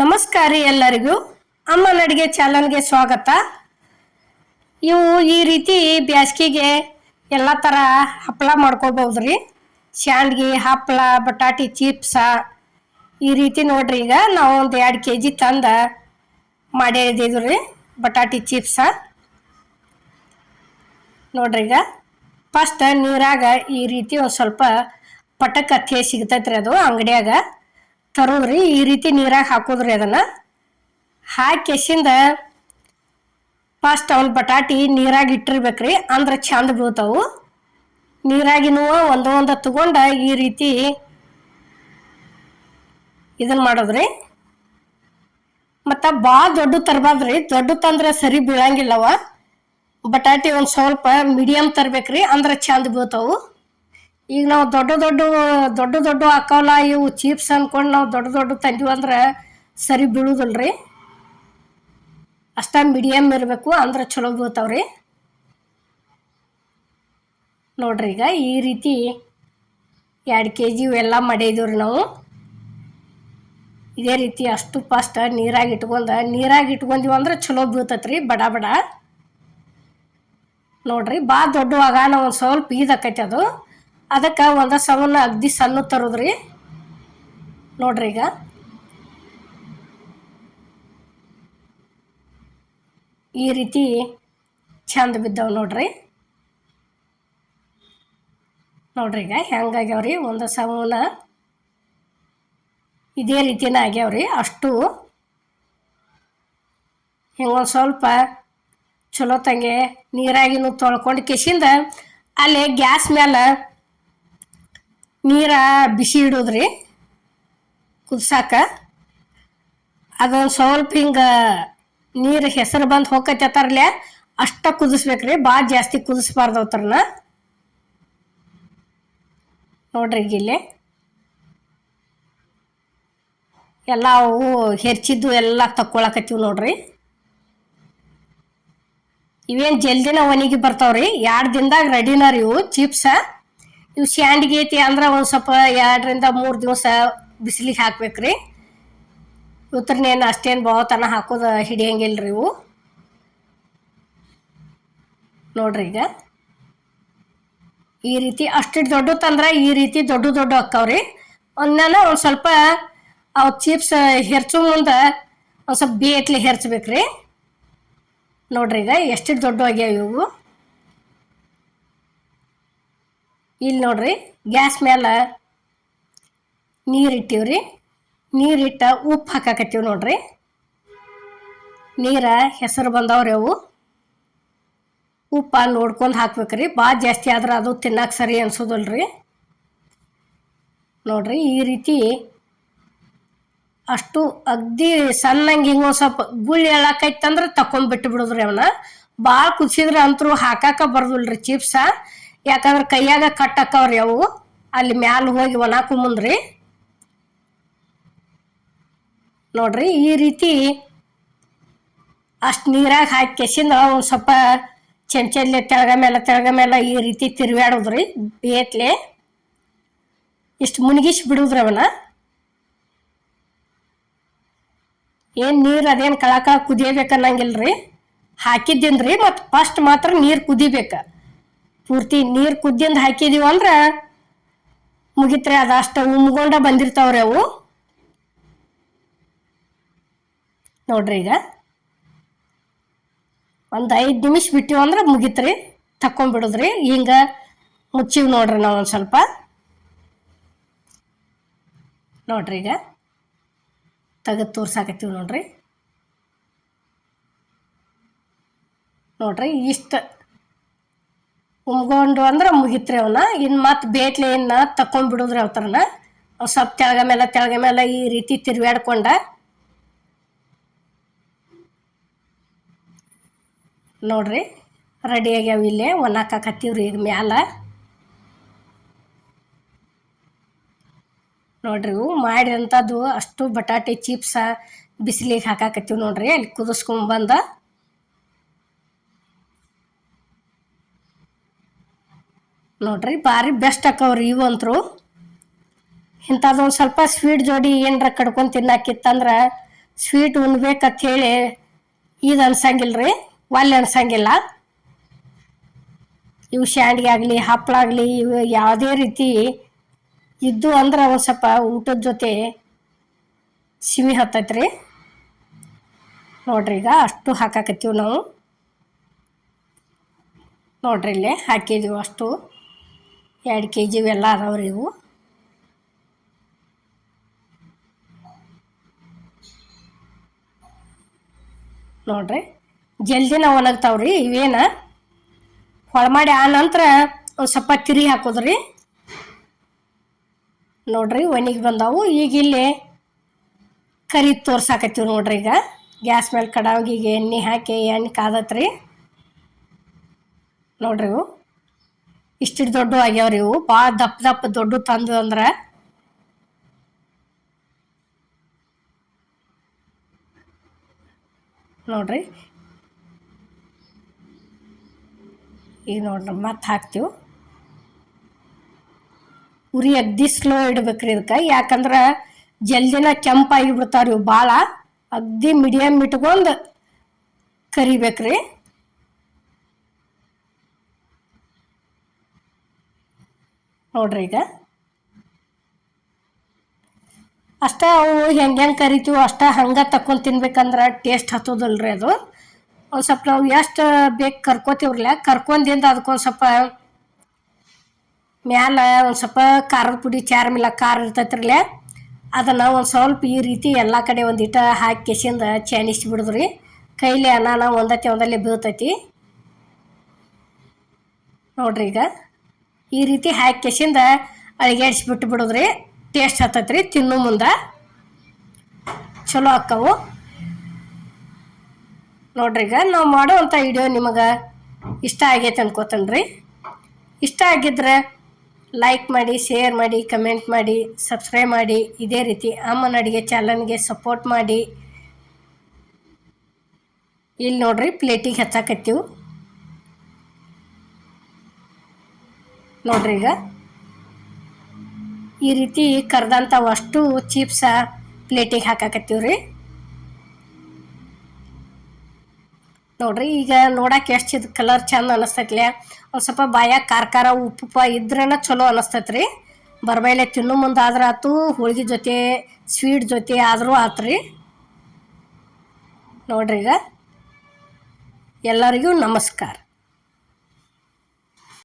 ನಮಸ್ಕಾರ ರೀ ಎಲ್ಲರಿಗೂ. ಅಮ್ಮನ ಅಡುಗೆ ಚಾನಲ್ಗೆ ಸ್ವಾಗತ. ಇವು ಈ ರೀತಿ ಬ್ಯಾಸ್ಗೆಗೆ ಎಲ್ಲ ಥರ ಹಪ್ಪಳ ಮಾಡ್ಕೋಬೋದು ರೀ. ಶಾಂಡ್ಗಿ ಹಪ್ಪಳ ಬಟಾಟಿ ಚಿಪ್ಸ ಈ ರೀತಿ ನೋಡ್ರಿ ಈಗ ನಾವು ಒಂದು ಎರಡು ಕೆ ಜಿ ತಂದ ಮಾಡಿದ್ದೀವಿ ರೀ ಬಟಾಟಿ ಚಿಪ್ಸ. ನೋಡ್ರಿ ಈಗ ಫಸ್ಟ್ ನೀರಾಗ ಈ ರೀತಿ ಒಂದು ಸ್ವಲ್ಪ ಪಟಕ್ ಹತ್ತಿ ಸಿಗ್ತೈತೆ ರೀ ಅದು ಅಂಗಡಿಯಾಗ. ತರೋದ್ರಿ, ಈ ರೀತಿ ನೀರಾಗ ಹಾಕೋದ್ರಿ ಅದನ್ನು. ಹಾಕಿಸಿಂದ ಫಸ್ಟ್ ಅವನ್ ಬಟಾಟಿ ನೀರಾಗಿ ಇಟ್ಟಿರ್ಬೇಕ್ರಿ, ಅಂದ್ರೆ ಚಂದ ಬೀಳ್ತಾವು. ನೀರಾಗಿನೂ ಒಂದು ಒಂದು ತಗೊಂಡ ಈ ರೀತಿ ಇದನ್ನ ಮಾಡೋದ್ರಿ. ಮತ್ತು ಭಾಳ ದೊಡ್ಡ ತರಬಾರ್ದ್ರಿ, ದೊಡ್ಡ ತಂದ್ರೆ ಸರಿ ಬೀಳಂಗಿಲ್ಲವ. ಬಟಾಟಿ ಒಂದು ಸ್ವಲ್ಪ ಮೀಡಿಯಮ್ ತರ್ಬೇಕ್ರಿ, ಅಂದ್ರೆ ಚಂದ ಬೀಳ್ತಾವು. ಈಗ ನಾವು ದೊಡ್ಡ ದೊಡ್ಡ ದೊಡ್ಡ ದೊಡ್ಡ ಹಾಕವಲ್ಲ ಇವು ಚೀಪ್ಸ್ ಅಂದ್ಕೊಂಡು ನಾವು ದೊಡ್ಡ ದೊಡ್ಡ ತಂದೀವಿ ಅಂದ್ರೆ ಸರಿ ರೀ ಅಷ್ಟೇ ಮೀಡಿಯಮ್ ಇರಬೇಕು ಅಂದ್ರೆ ಚಲೋ ಬೀಳ್ತಾವ್ರಿ. ನೋಡ್ರಿ ಈಗ ಈ ರೀತಿ ಎರಡು ಕೆ ಜಿ ಇವೆಲ್ಲ ಮಾಡಿದೀವಿ ರೀ ನಾವು. ಇದೇ ರೀತಿ ಅಷ್ಟು ಫಾಸ್ಟ್ ನೀರಾಗಿ ಇಟ್ಕೊಂಡು, ನೀರಾಗಿ ಇಟ್ಕೊಂಡಿವಿ ಅಂದ್ರೆ ಚಲೋ ಬೀಳ್ತೈತ್ರಿ ಬಡ ಬಡ. ನೋಡ್ರಿ ಭಾಳ ದೊಡ್ಡವಾಗ ನಾವು ಒಂದು ಸ್ವಲ್ಪ ಈದಾಕೈತಿ ಅದು. ಅದಕ್ಕೆ ಒಂದ ಸಮನ ಅಗ್ದಿ ಸಣ್ಣ ತರೋದ್ರಿ. ನೋಡ್ರಿ ಈಗ. ಈ ರೀತಿ ಚಂದ ಬಿದ್ದಾವೆ ನೋಡ್ರಿ. ನೋಡ್ರಿ ಈಗ ಹೆಂಗಾಗ್ಯಾವ್ರಿ ಒಂದು ಸವನ ಇದೇ ರೀತಿನ ಆಗ್ಯಾವ್ರಿ. ಅಷ್ಟು ಹಿಂಗೊಂದು ಸ್ವಲ್ಪ ಚಲೋ ತಂಗೆ ನೀರಾಗಿನೂ ತೊಳ್ಕೊಂಡು ಕಿಸಿಂದ ಅಲ್ಲಿ ಗ್ಯಾಸ್ ಮೇಲೆ ನೀರ ಬಿಸಿ ಇಡೋದ್ರಿ, ಕುದ್ಸಾಕ. ಅದೊಂದು ಸ್ವಲ್ಪ ಹಿಂಗೆ ನೀರು ಹೆಸರು ಬಂದು ಹೋಗತ್ತಾರಲ್ಲೇ ಅಷ್ಟ ಕುದಿಸ್ಬೇಕ್ರಿ ಭಾಳ ಜಾಸ್ತಿ ಕುದಿಸ್ಬಾರ್ದು ಅವತ್ರನ್ನ ನೋಡ್ರಿ ಇಲ್ಲಿ. ಎಲ್ಲ ಅವು ಹೆರ್ಚಿದ್ದು ಎಲ್ಲ ತಕ್ಕೊಳಕತ್ತೀವಿ ನೋಡ್ರಿ. ಇವೇನು ಜಲ್ದಿನ ಒಣಗಿ ಬರ್ತಾವ್ರಿ ಎರಡು ದಿನದಾಗ ರೆಡಿನ ರೀ ಇವು ಚಿಪ್ಸ ಇವು ಸ್ಯಾಂಡ್ಗೆ ಐತಿ ಅಂದ್ರೆ ಒಂದು ಸ್ವಲ್ಪ ಎರಡರಿಂದ ಮೂರು ದಿವಸ ಬಿಸಿಲಿಗೆ ಹಾಕ್ಬೇಕ್ರಿ. ಉತ್ತರನೇನು ಅಷ್ಟೇನು ಭಾವತನ ಹಾಕೋದು ಹಿಡಿಯಂಗಿಲ್ಲ ಇವು. ನೋಡ್ರಿ ಈಗ. ಈ ರೀತಿ ಅಷ್ಟು ದೊಡ್ಡ ತಂದ್ರೆ ಈ ರೀತಿ ದೊಡ್ಡ ದೊಡ್ಡ ಅಕ್ಕವ್ರಿ ಒಂದನ ಒಂದು ಸ್ವಲ್ಪ ಅವು ಚಿಪ್ಸ್ ಹೆರ್ಚು ಮುಂದೆ ಒಂದು ಸ್ವಲ್ಪ ಬೇಟ್ಲಿ ಹೆರ್ಚ್ಬೇಕ್ರಿ. ನೋಡ್ರಿ ಈಗ ಎಷ್ಟು ದೊಡ್ಡ ಆಗ್ಯಾವ ಇವು. ಇಲ್ಲಿ ನೋಡ್ರಿ, ಗ್ಯಾಸ್ ಮೇಲೆ ನೀರು ಇಟ್ಟಿವ್ರಿ. ನೀರಿಟ್ಟ ಉಪ್ಪು ಹಾಕಾಕತ್ತೀವಿ ನೋಡ್ರಿ. ನೀರ ಹೆಸರು ಬಂದವ್ರಿ ಅವು. ಉಪ್ಪ ನೋಡ್ಕೊಂಡು ಹಾಕ್ಬೇಕ್ರಿ. ಭಾಳ ಜಾಸ್ತಿ ಆದ್ರೆ ಅದು ತಿನ್ನಕ್ಕೆ ಸರಿ ಅನ್ಸೋದಲ್ರಿ. ನೋಡ್ರಿ, ಈ ರೀತಿ ಅಷ್ಟು ಅಗ್ದಿ ಸಣ್ಣಂಗೆ ಹಿಂಗೆ ಒಂದು ಸ್ವಲ್ಪ ಗುಳ್ಳಿ ಎಳಕೈತಂದ್ರೆ ತಕೊಂಡ್ಬಿಟ್ಟು ಬಿಡೋದ್ರಿ ಅವನ್ನ ಭಾಳ ಕುದಿಸಿದ್ರೆ ಅಂತರೂ ಹಾಕಾಕ ಬರ್ದಿಲ್ರಿ ಚಿಪ್ಸ. ಯಾಕಂದ್ರೆ ಕೈಯಾಗ ಕಟ್ಟಕ್ಕವ್ರಿ ಅವು. ಅಲ್ಲಿ ಮ್ಯಾಲ ಹೋಗಿ ಒಣಕು ಮುಂದ್ರಿ. ನೋಡ್ರಿ, ಈ ರೀತಿ ಅಷ್ಟು ನೀರಾಗ ಹಾಕಿ ಕೆಸಿಂದ ಒಂದು ಸ್ವಲ್ಪ ಚೆಂಚಲ್ಲಿ ತೆಳಗ ಮೇಲೆ ತೆಳಗ ಮೇಲೆ ಈ ರೀತಿ ತಿರುಗಾಡೋದ್ರಿ ಬೇತ್ಲೆ. ಇಷ್ಟು ಮುಣಗಿಸಿ ಬಿಡುದ್ರಿ ಅವನ ಏನು ನೀರು ಅದೇನು ಕಳಕ ಕುದಿಯಬೇಕನ್ನಂಗಿಲ್ರಿ. ಹಾಕಿದ್ದೀನ್ರಿ, ಮತ್ತು ಫಸ್ಟ್ ಮಾತ್ರ ನೀರು ಕುದಿಬೇಕು. ಪೂರ್ತಿ ನೀರು ಕುದ್ದಿಂದ ಹಾಕಿದೀವಿ ಅಂದ್ರೆ ಮುಗಿತ್ರಿ ಅದು ಅಷ್ಟು ಉಮ್ಗೊಂಡ ಬಂದಿರ್ತಾವ್ರಿ ಅವು. ನೋಡ್ರಿ ಈಗ. ಒಂದು ಐದು ನಿಮಿಷ ಬಿಟ್ಟಿವಿ ಅಂದ್ರೆ ಮುಗಿತ್ರಿ. ತಕ್ಕೊಂಬಿಡುದ್ರಿ ಹಿಂಗೆ ಮುಚ್ಚಿವಿ ನೋಡ್ರಿ ನಾವು ಒಂದು ಸ್ವಲ್ಪ. ನೋಡ್ರಿ ಈಗ. ತೆಗೆದು ತೋರ್ಸಾಕತ್ತೀವಿ ನೋಡ್ರಿ. ನೋಡ್ರಿ ಇಷ್ಟು. ಉಮ್ಗೊಂಡು ಅಂದ್ರೆ ಮುಗಿತ್ರಿ ಅವನ್ನ ಇನ್ನು ಇನ್ನು ತಕೊಂಡ್ಬಿಡುದ್ರಿ ಅವತರನ. ಅವ್ ಸ್ವಲ್ಪ ತೆಳಗ ಮೇಲೆ ತೆಳಗ ಮೇಲೆ ಈ ರೀತಿ ತಿರುಗಾಡ್ಕೊಂಡ ನೋಡ್ರಿ ರೆಡಿ ಆಗ್ಯಾವ ಇಲ್ಲೇ. ಒಣಾಕತ್ತೀವ್ರಿ ಈಗ ಮ್ಯಾಲ. ನೋಡ್ರಿ ಇವು ಅಷ್ಟು ಬಟಾಟೆ, ಚಿಪ್ಸ, ಬಿಸಿಲಿಗೆ ಹಾಕಾಕತ್ತೀವಿ ನೋಡ್ರಿ. ಅಲ್ಲಿ ಕುದಿಸ್ಕೊಂಬಂದ ನೋಡ್ರಿ, ಭಾರಿ ಬೆಸ್ಟ್ ಆಕವ್ರಿ ಇವಂತ್ರು ಇಂಥದ್ದೊಂದು ಸ್ವಲ್ಪ ಸ್ವೀಟ್ ಜೋಡಿ ಏನರ ಕಡ್ಕೊಂಡು ತಿನ್ನಕ್ಕಿತ್ತಂದ್ರೆ ಸ್ವೀಟ್ ಉಣ್ಬೇಕಂತ ಹೇಳಿ ಇದು ಅನ್ಸಂಗಿಲ್ಲ ರೀ ಒಲ್ಲೆ ಅನ್ಸಂಗಿಲ್ಲ. ಇವು ಶಾಂಡ್ಗೆ ಆಗಲಿ ಹಪ್ಪಳ ಆಗಲಿ, ಇವು ಯಾವುದೇ ರೀತಿ ಇದ್ದು ಅಂದ್ರೆ ಒಂದು ಸ್ವಲ್ಪ ಊಟದ ಜೊತೆ ಸಿಮಿ ಹತ್ತೈತ್ರಿ. ನೋಡ್ರಿ ಈಗ ಅಷ್ಟು ಹಾಕಾಕತ್ತೀವಿ ನಾವು. ನೋಡ್ರಿ ಇಲ್ಲೇ ಹಾಕಿದ್ದೀವಿ ಅಷ್ಟು. ಎರಡು ಕೆ ಜಿ ಇವೆಲ್ಲ ಅದಾವ್ರಿ ಇವು. ನೋಡ್ರಿ ಜಲ್ದಿನ ಒಣಗ್ತಾವ್ರಿ ಇವೇನ. ಹೊಳ ಮಾಡಿ ಆ ನಂತರ ಒಂದು ಸ್ವಲ್ಪ ತಿರಿ ಹಾಕೋದ್ರಿ. ನೋಡ್ರಿ, ಒಣಗಿ ಬಂದಾವು. ಈಗ ಇಲ್ಲಿ ಕರಿ ತೋರ್ಸಾಕತ್ತೀವಿ ನೋಡ್ರಿ ಈಗ. ಗ್ಯಾಸ್ ಮೇಲೆ ಕಡಾವಿಗೆ ಎಣ್ಣೆ ಹಾಕಿ ಎಣ್ಣೆ ಕಾದತ್ರಿ. ನೋಡ್ರಿ ಇವು. ಇಷ್ಟು ದೊಡ್ಡ ಆಗ್ಯಾವ್ರಿ ಇವು. ಭಾಳ ದಪ್ಪ ದಪ್ಪ ದೊಡ್ಡ ತಂದು ಅಂದ್ರೆ. ನೋಡ್ರಿ. ಈಗ ನೋಡ್ರಿ, ಮತ್ತೆ ಹಾಕ್ತೀವಿ. ಉರಿ ಅಗ್ದಿ ಸ್ಲೋ ಇಡ್ಬೇಕ್ರಿ ಇದಕ್ಕೆ. ಯಾಕಂದ್ರೆ ಜಲ್ದಿನ ಕೆಂಪಾಗಿ ಬಿಡ್ತಾವ್ರಿ ಇವು ಭಾಳ ಅಗ್ದಿ ಮೀಡಿಯಮ್ ಇಟ್ಕೊಂಡು ಕರಿಬೇಕ್ರಿ. ನೋಡ್ರಿ ಈಗ. ಅಷ್ಟೇ ಅವು ಹೆಂಗೆ ಹೆಂಗೆ ಕರಿತೀವೋ ಅಷ್ಟೇ ಹಂಗೆ ತಕ್ಕೊಂಡು ತಿನ್ಬೇಕಂದ್ರೆ ಟೇಸ್ಟ್ ಹತ್ತೋದಲ್ರಿ ಅದು. ಒಂದು ಸ್ವಲ್ಪ ನಾವು ಎಷ್ಟು ಬೇಕು ಕರ್ಕೋತೀವ್ರಲ್ಲ ಕರ್ಕೊಂಡಿಂದ ಅದಕ್ಕೊಂದು ಸ್ವಲ್ಪ ಮ್ಯಾಲೆ ಒಂದು ಸ್ವಲ್ಪ ಖಾರದ ಪುಡಿ, ಚಾರ್ ಮಿಲ ಖಾರ ಇರ್ತೈತ್ರಲ್ಲೇ, ಅದನ್ನು ಒಂದು ಸ್ವಲ್ಪ ಈ ರೀತಿ ಎಲ್ಲ ಕಡೆ ಒಂದಿಟ ಹಾಕಿ ಕೆಸಿಂದ ಚಾನಿಸಿ ರೀ ಕೈಲಿ ಅನ್ನ ಒಂದತ್ತೆ ಒಂದಲ್ಲಿ ಬೀಳ್ತೈತಿ. ನೋಡ್ರಿ ಈಗ. ಈ ರೀತಿ ಹಾಕಿ ಕೆಸಿಂದ ಅಳಿಗಾಡಿಸ್ಬಿಟ್ಟು ಬಿಡೋದ್ರಿ ಟೇಸ್ಟ್ ಹತ್ತೈತ್ರಿ, ತಿನ್ನು ಮುಂದೆ. ಚಲೋ ಅಕ್ಕವು ನೋಡ್ರಿ ಈಗ ನಾವು ಮಾಡೋವಂಥ ವಿಡಿಯೋ ನಿಮಗೆ ಇಷ್ಟ ಆಗೈತೆ ಅನ್ಕೋತನ್ರಿ. ಇಷ್ಟ ಆಗಿದ್ರೆ ಲೈಕ್ ಮಾಡಿ ಶೇರ್ ಮಾಡಿ ಕಮೆಂಟ್ ಮಾಡಿ ಸಬ್ಸ್ಕ್ರೈಬ್ ಮಾಡಿ. ಇದೇ ರೀತಿ ಅಮ್ಮನ ಅಡುಗೆ ಚಾನಲ್ಗೆ ಸಪೋರ್ಟ್ ಮಾಡಿ. ಇಲ್ಲಿ ನೋಡ್ರಿ ಪ್ಲೇಟಿಗೆ ಹಚ್ಚಾಕತ್ತೀವಿ ನೋಡ್ರಿ ಈಗ. ಈ ರೀತಿ ಕರ್ದಂಥವು ಅಷ್ಟು ಚೀಪ್ಸ ಪ್ಲೇಟಿಗೆ ಹಾಕಾಕತ್ತೀವಿ ರೀ ನೋಡ್ರಿ ಈಗ ನೋಡಕ್ಕೆ ಎಷ್ಟು ಇದು ಕಲರ್ ಚಂದ ಅನಿಸ್ತೈತ್ಲೆ. ಒಂದು ಸ್ವಲ್ಪ ಬಾಯಾಗ ಖಾರ ಖಾರ ಉಪ್ಪು ಉಪ್ಪ ಇದ್ರೇನ ಚಲೋ ಅನಿಸ್ತೈತ್ರಿ. ಬರ್ಬೈಲೆ ತಿನ್ನು ಮುಂದೆ ಆದ್ರೆ ಆಯ್ತು ಹೋಳಿಗೆ ಜೊತೆ ಸ್ವೀಟ್ ಜೊತೆ ಆದರೂ ಆತ್ರಿ. ನೋಡ್ರಿ ಈಗ. ಎಲ್ಲರಿಗೂ ನಮಸ್ಕಾರ.